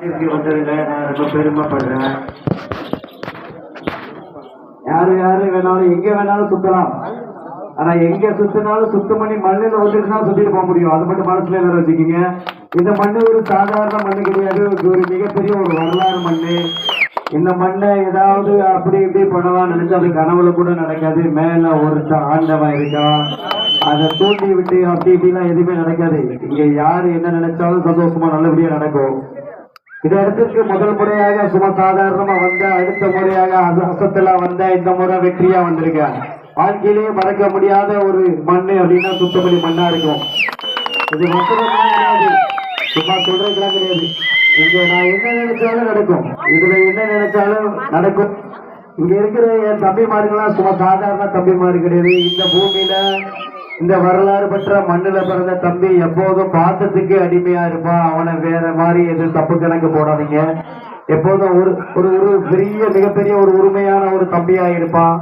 நான் ரொம்ப பெருமைப்படுறேன். யாரு யாரு வேணாலும் எங்க வேணாலும் சுத்தலாம். ஆனா எங்க சுத்தினாலும் சுத்தம் பண்ணி மண்ணில் வந்துட்டு தான் சுத்திட்டு போக முடியும். அது மட்டும் மனசுல என்ன வச்சுக்கீங்க. இந்த மண்ணு ஒரு சாதாரண மண்ணு கிடையாது. ஒரு மிகப்பெரிய ஒரு வரலாறு மண்ணு. இந்த மண்ணை ஏதாவது அப்படி இப்படி பண்ணலாம் நினைச்சு அது கனவுல கூட நடக்காது. மேல ஒருத்த ஆண்டவன் இருக்கான். அதை தூண்டி விட்டு அப்படி இப்படிலாம் எதுவுமே நடக்காது. இங்க யாரு என்ன நினைச்சாலும் சந்தோஷமா நல்லபடியா நடக்கும். இந்த இடத்திற்கு முதல் முறையாக சும்மா சாதாரணமா வந்த அடுத்த முறையாக அசத்தலா வந்த இந்த முறை வெற்றியா வந்திருக்க? வாழ்க்கையிலேயே மறக்க முடியாத ஒரு மண்ணு அப்படின்னா சுத்தமணி மண்ணா இருக்கும். இது மொத்தமெல்லாம் கிடையாது. சும்மா சொல்றதுக்கெல்லாம் கிடையாது. இங்க நான் என்ன நினைச்சாலும் நடக்கும். இதுல என்ன நினைச்சாலும் நடக்கும். இங்க இருக்கிற என் தம்பிமாருங்கெல்லாம் சும்மா சாதாரண தம்பிமாரு கிடையாது. இந்த பூமியில இந்த வரலாறு பெற்ற மண்ணுல பிறந்த தம்பி எப்போதும் பாசத்துக்கு அடிமையா இருப்பான் அவனை வேற மாதிரி எதுவும் தப்பு கணக்கு போடாதீங்க. எப்போதும் ஒரு ஒரு ஒரு பெரிய மிகப்பெரிய ஒரு உரிமையான ஒரு தம்பியா இருப்பான்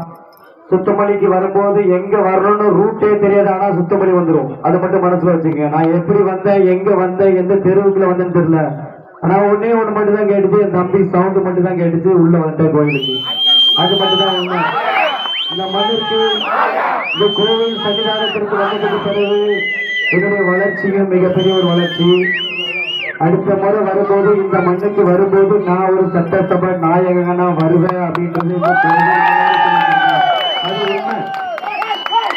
சுத்தமணிக்கு வரும்போது எங்க வரணும்னு ரூட்டே தெரியாது. ஆனா சுத்தமணி வந்துரும். அது மட்டும் மனசுல வச்சுக்கங்க. நான் எப்படி வந்தேன் எங்க வந்தேன் எந்த தெருவுக்குள்ள வந்தேன்னு தெரியல. ஆனா ஒன்னே ஒண்ணு மட்டும் தான் கேட்டுச்சு. என் தம்பி சவுண்ட் மட்டும் தான் கேட்டுச்சு. உள்ள வந்துட்டேன் கோயிலுக்கு. அது மட்டும் தான் உண்மை. இந்த மண்ணிற்கு இந்த கோவில் சன்னிதானத்திற்கு வந்ததுக்கு பிறகு இதனுடைய வளர்ச்சியும் மிகப்பெரிய ஒரு வளர்ச்சி. அடுத்த முறை வரும்போது இந்த மண்ணுக்கு வரும்போது நான் ஒரு சட்டசபை நாயகனா வருவேன் அப்படின்றது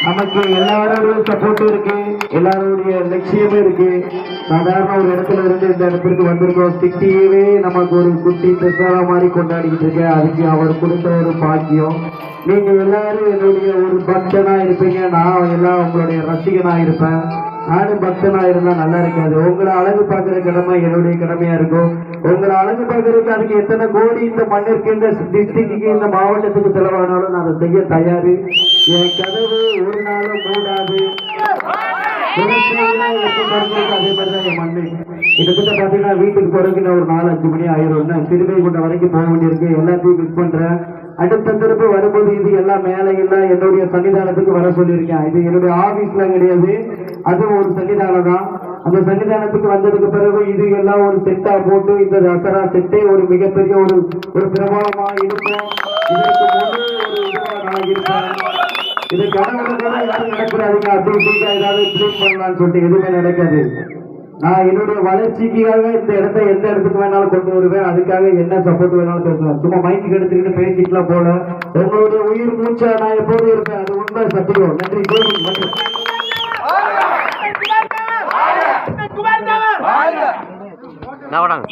நமக்கு எல்லாரோட சப்போர்ட் இருக்கு. எல்லாருடைய லட்சியமும் இருக்கு. சாதாரண ஒரு இடத்துல இருந்து இந்த இடத்திற்கு வந்திருக்கோம் சிட்டியவே நமக்கு ஒரு குட்டி பிரசாதம் மாதிரி கொண்டாடிக்கிட்டு இருக்கேன். அதுக்கு அவர் கொடுத்த ஒரு பாக்கியம். நீங்க எல்லாரும் என்னுடைய ஒரு பக்தனா இருப்பீங்க. நான் எல்லாம் உங்களுடைய ரசிகனா இருப்பேன். நானும் பக்தனா இருந்தா நல்லா இருக்காது. உங்களை அழகு பார்க்கிற கடமை என்னுடைய கடமையா இருக்கும். உங்களை அழகு பார்க்கறதுக்கு அதுக்கு எத்தனை கோடி இந்த மண்ணிற்கு இந்த டிஸ்ட்ரிக்ட்டுக்கு இந்த மாவட்டத்துக்கு செலவானாலும் நான் அதை செய்ய தயாரு. என் கதவு ஒரு நாளும் மூடாது. விவசாயினா எப்படி மறந்துருக்கு அதே மாதிரிதான் என் மண்ணு கிட்டத்தட்ட பார்த்தீங்கன்னா வீட்டுக்கு போறதுக்கு நான் ஒரு நாலு அஞ்சு மணி ஆயிரும் நான் சிறுவை கொண்ட வரைக்கும் போக வேண்டியிருக்கு எல்லாத்தையும் மிஸ் பண்றேன் அடுத்த திருப்பு வரும்போது இது எல்லாம் மேலே எல்லாம் என்னுடைய சன்னிதானத்துக்கு வர சொல்லியிருக்கேன் இது என்னுடைய ஆபீஸ்ல கிடையாது அதுவும் ஒரு சன்னிதானம் தான் அந்த சன்னிதானத்துக்கு வந்ததுக்கு பிறகு இது எல்லாம் ஒரு செட்டா போட்டு இந்த தசரா செட்டே ஒரு மிகப்பெரிய ஒரு ஒரு பிரபலமா இருக்கும் இதற்கு முன்னே ஒரு இதுவா இருப்பேன் இது கனவுல கூட யாரும் நடக்கிறாருங்க அப்படி இப்படிங்க ஏதாவது க்ளீன் பண்ணலாம்னு சொல்லிட்டு எதுவுமே நடக்காது. நான் என்னுடைய வளர்ச்சிக்காக இந்த இடத்த எந்த இடத்துக்கு வேணாலும் கொண்டு வருவேன். அதுக்காக என்ன சப்போர்ட் வேணாலும் பேசுவேன். சும்மா மைக்கு எடுத்துக்கிட்டு பேசிட்டுலாம் போல உங்களுடைய உயிர் மூச்சா நான் எப்போதும் இருப்பேன். அது உண்மை சத்தியம். நன்றி கோவில் நன்றி. நான் வராங்க?